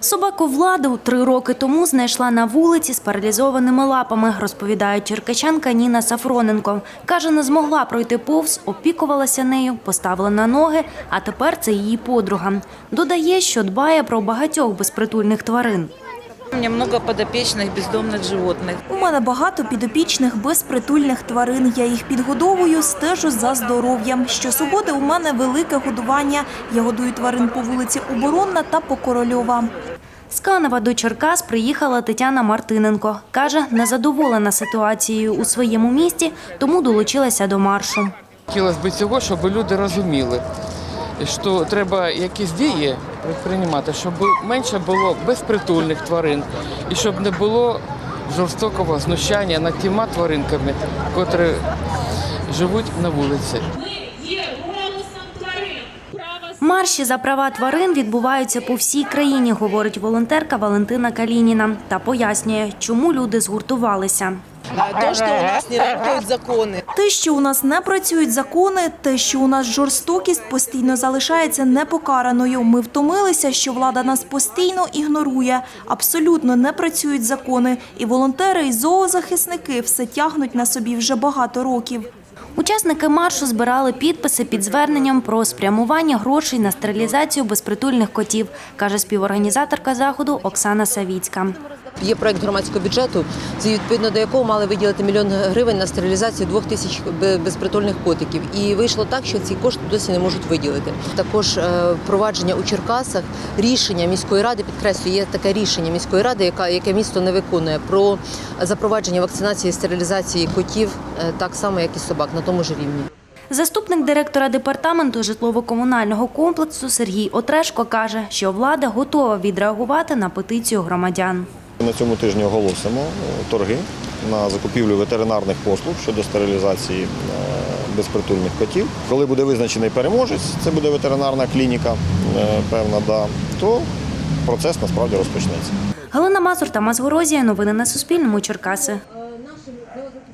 Собаку владу три роки тому знайшла на вулиці з паралізованими лапами, розповідає черкачанка Ніна Сафроненко. Каже, не змогла пройти повз, опікувалася нею, поставила на ноги, а тепер це її подруга. Додає, що дбає про багатьох безпритульних тварин. У меня много подопечных бездомных животных. У мене багато підопічних безпритульних тварин. Я їх підгодовую, стежу за здоров'ям. Щосуботи у мене велике годування. Я годую тварин по вулиці Оборонна та по Корольова. З Канева до Черкас приїхала Тетяна Мартиненко. Каже, незадоволена ситуацією у своєму місті, тому долучилася до маршу. Хотілося б цього, щоб люди розуміли, що треба якісь дії приймати, щоб менше було безпритульних тварин і щоб не було жорстокого знущання над тіма тваринками, котрі живуть на вулиці. Марші за права тварин відбуваються по всій країні, говорить волонтерка Валентина Калініна та пояснює, чому люди згуртувалися. То, что у нас не работают законы. Те, що у нас не працюють закони, те, що у нас жорстокість постійно залишається непокараною. Ми втомилися, що влада нас постійно ігнорує. Абсолютно не працюють закони. І волонтери, і зоозахисники все тягнуть на собі вже багато років. Учасники маршу збирали підписи під зверненням про спрямування грошей на стерилізацію безпритульних котів, каже співорганізаторка заходу Оксана Савіцька. Є проект громадського бюджету, відповідно до якого мали виділити мільйон гривень на стерилізацію двох тисяч безпритульних котиків. І вийшло так, що ці кошти досі не можуть виділити. Також е, впровадження у Черкасах рішення міської ради підкреслюю, є таке рішення міської ради, яка яке місто не виконує про запровадження вакцинації і стерилізації котів, е, так само як і собак на тому ж рівні. Заступник директора департаменту житлово-комунального комплексу Сергій Отрешко каже, що влада готова відреагувати на петицію громадян. На цьому тижні оголосимо е, торги на закупівлю ветеринарних послуг щодо стерилізації е, безпритульних котів. Коли буде визначений переможець, це буде ветеринарна клініка, е, певна, да, то процес насправді розпочнеться. Галина Мазур та Мазгорозія. Новини на Суспільному. Черкаси.